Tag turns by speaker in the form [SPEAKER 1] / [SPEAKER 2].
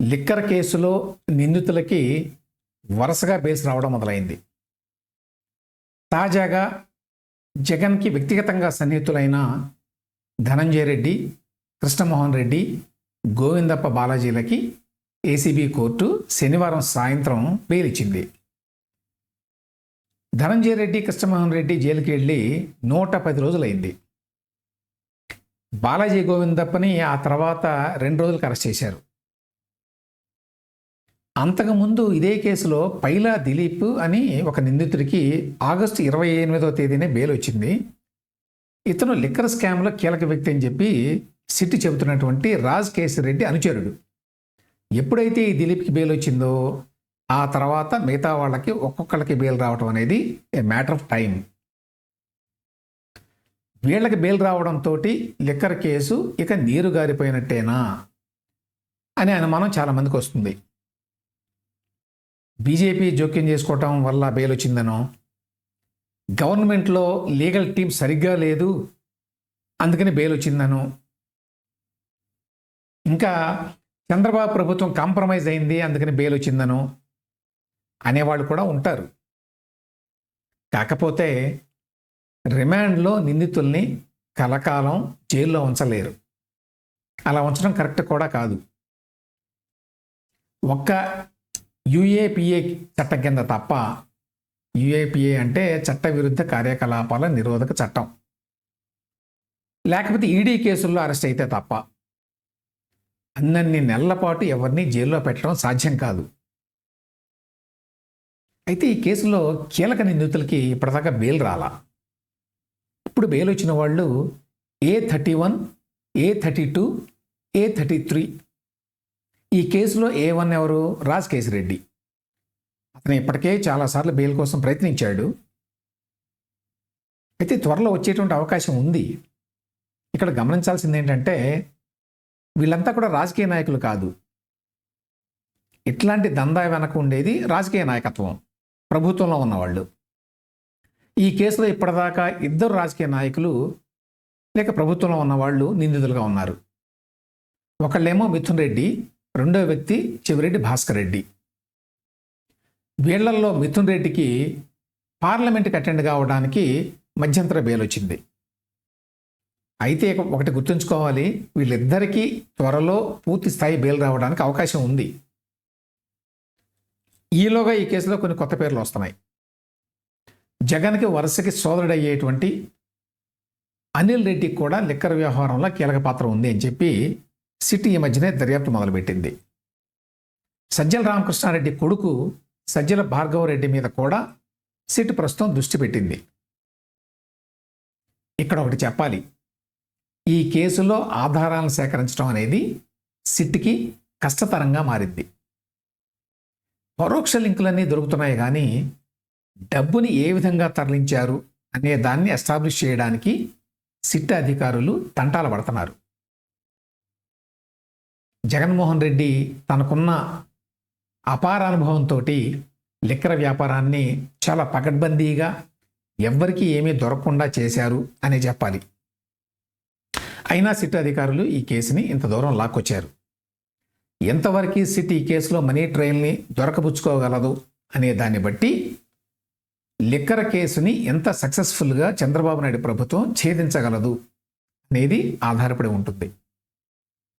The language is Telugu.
[SPEAKER 1] లిక్కర్ కేసులో నిందితులకి వరుసగా బేస్ రావడం మొదలైంది. తాజాగా జగన్కి వ్యక్తిగతంగా సన్నిహితులైన ధనంజయ రెడ్డి కృష్ణమోహన్ రెడ్డి గోవిందప్ప బాలాజీలకి ఏసీబీ కోర్టు శనివారం సాయంత్రం బెయిల్ ఇచ్చింది ధనంజయ రెడ్డి కృష్ణమోహన్ రెడ్డి జైలుకి వెళ్ళి నూట పది రోజులైంది. బాలాజీ గోవిందప్పని ఆ తర్వాత రెండు రోజులకు అరెస్ట్ చేశారు. అంతకుముందు ఇదే కేసులో పైలా దిలీప్ అని ఒక నిందితుడికి ఆగస్టు ఇరవై ఎనిమిదో తేదీనే బెయిల్ వచ్చింది. ఇతను లిక్కర్ స్కామ్లో కీలక వ్యక్తి అని చెప్పి సిట్టి చెబుతున్నటువంటి రాజ్ కేసిరెడ్డి అనుచరుడు. ఎప్పుడైతే ఈ దిలీప్కి బెయిల్ వచ్చిందో ఆ తర్వాత మిగతా వాళ్ళకి ఒక్కొక్కళ్ళకి బెయిల్ రావడం అనేది ఏ మ్యాటర్ ఆఫ్ టైం వీళ్ళకి బెయిల్ రావడంతో లిక్కర్ కేసు ఇక నీరు గారిపోయినట్టేనా అనే అనుమానం చాలామందికి వస్తుంది. బీజేపీ జోక్యం చేసుకోవటం వల్ల బెయిల్ వచ్చిందనో గవర్నమెంట్లో లీగల్ టీం సరిగ్గా లేదు. అందుకని బెయిల్ వచ్చిందనో ఇంకా చంద్రబాబు ప్రభుత్వం కాంప్రమైజ్ అయింది అందుకని బెయిల్ వచ్చిందనో అనేవాళ్ళు కూడా ఉంటారు. కాకపోతే రిమాండ్లో నిందితుల్ని కలకాలం జైల్లో ఉంచలేరు. అలా ఉంచడం కరెక్ట్ కూడా కాదు. ఒక్క యుఏపిఏ చట్టం కింద తప్ప యుఏపిఏ అంటే చట్ట విరుద్ధ కార్యకలాపాల నిరోధక చట్టం. లేకపోతే ఈడీ కేసుల్లో అరెస్ట్ అయితే తప్ప అన్నన్ని నెలల పాటు ఎవరిని జైల్లో పెట్టడం సాధ్యం కాదు. అయితే ఈ కేసులో కీలక నిందితులకి ఇప్పటిదాకా బెయిల్ రాలా? ఇప్పుడు బెయిల్ వచ్చిన వాళ్ళు A thirty one A thirty two A thirty three ఈ కేసులో ఏ వన్ ఎవరు? రాజ్ కేసిరెడ్డి. అతను ఇప్పటికే చాలాసార్లు బెయిల్ కోసం ప్రయత్నించాడు. అయితే త్వరలో వచ్చేటువంటి అవకాశం ఉంది. ఇక్కడ గమనించాల్సింది ఏంటంటే వీళ్ళంతా కూడా రాజకీయ నాయకులు కాదు. ఇట్లాంటి దందా వెనక ఉండేది రాజకీయ నాయకత్వం ప్రభుత్వంలో ఉన్నవాళ్ళు. ఈ కేసులో ఇప్పటిదాకా ఇద్దరు రాజకీయ నాయకులు లేక ప్రభుత్వంలో ఉన్నవాళ్ళు నిందితులుగా ఉన్నారు. ఒకళ్ళేమో మిథున్ రెడ్డి రెండో వ్యక్తి చివరెడ్డి భాస్కర్ రెడ్డి. వీళ్ళల్లో మిథున్ రెడ్డికి పార్లమెంట్కి అటెండ్ కావడానికి మధ్యంతర బెయిల్ వచ్చింది. అయితే ఒకటి గుర్తుంచుకోవాలి వీళ్ళిద్దరికీ త్వరలో పూర్తి స్థాయి బెయిల్ రావడానికి అవకాశం ఉంది. ఈలోగా ఈ కేసులో కొన్ని కొత్త పేర్లు వస్తున్నాయి. జగన్కి వరుసకి సోదరుడయ్యేటువంటి అనిల్ రెడ్డికి కూడా లిక్కర్ వ్యవహారంలో కీలక పాత్ర ఉంది అని చెప్పి సిటీ ఈ మధ్యనే దర్యాప్తు మొదలుపెట్టింది. సజ్జల రామకృష్ణారెడ్డి కొడుకు సజ్జల భార్గవరెడ్డి మీద కూడా సిట్ ప్రస్తుతం దృష్టి పెట్టింది. ఇక్కడ ఒకటి చెప్పాలి. ఈ కేసులో ఆధారాలను సేకరించడం అనేది సిట్కి కష్టతరంగా మారింది. పరోక్ష లింకులన్నీ దొరుకుతున్నాయి కానీ డబ్బుని ఏ విధంగా తరలించారు అనే దాన్ని ఎస్టాబ్లిష్ చేయడానికి సిట్ అధికారులు తంటాలు పడుతున్నారు. జగన్మోహన్ రెడ్డి తనకున్న అపార అనుభవంతో లిక్కర వ్యాపారాన్ని చాలా పకడ్బందీగా ఎవ్వరికీ ఏమీ దొరకకుండా చేశారు అనే చెప్పాలి. అయినా సిట్ అధికారులు ఈ కేసుని ఇంత దూరం లాక్కొచ్చారు. ఎంతవరకు సిట్ ఈ కేసులో మనీ ట్రైల్ని దొరకబుచ్చుకోగలదు అనే దాన్ని బట్టి లిక్కర కేసుని ఎంత సక్సెస్ఫుల్గా చంద్రబాబు నాయుడు ప్రభుత్వం ఛేదించగలదు అనేది ఆధారపడి ఉంటుంది.